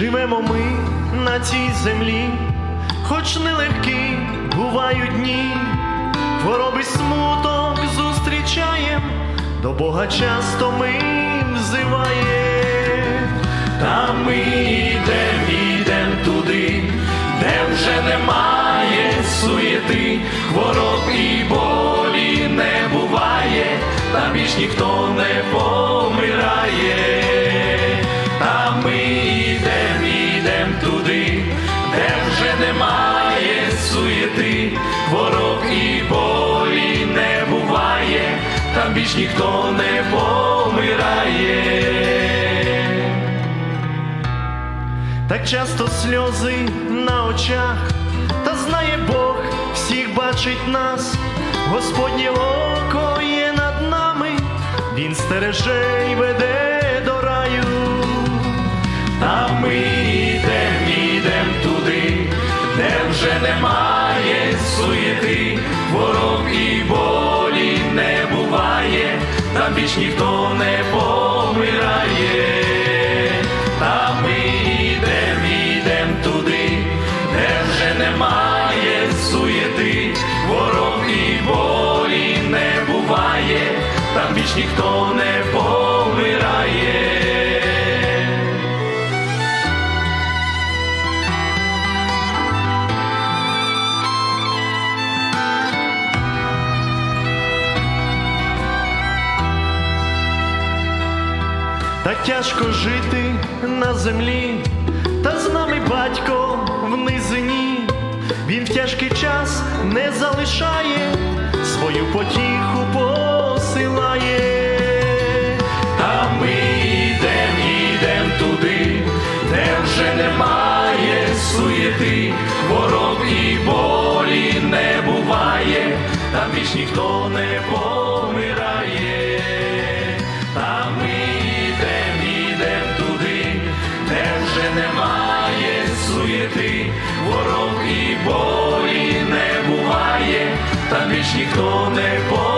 Живемо ми на цій землі, хоч нелегкі бувають дні, хвороби смуток зустрічаєм, до Бога часто ми взиваєм. Та ми йдем, йдем туди, де вже немає суєти, хвороб і болі не буває, там більш ніхто не суєти, хвороб і болі не буває, там більш ніхто не помирає. Так часто сльози на очах, та знає Бог, всіх бачить нас, Господнє око є над нами, Він стереже й веде до раю. Та ми йдем, йдем туди, де вже немає більш ніхто не помирає. Та ми йдем, йдем туди, де вже немає суєти, ворог і болі не буває, там більш ніхто не помирає. Так тяжко жити на землі, та з нами батько в низині, він в тяжкий час не залишає, свою потіху посилає. Та ми йдем, йдем туди, де вже немає суєти, хвороб і болі не буває, там більш ніхто не помирає. Суєти, ворог і болі не буває, там більш ніхто не помирає.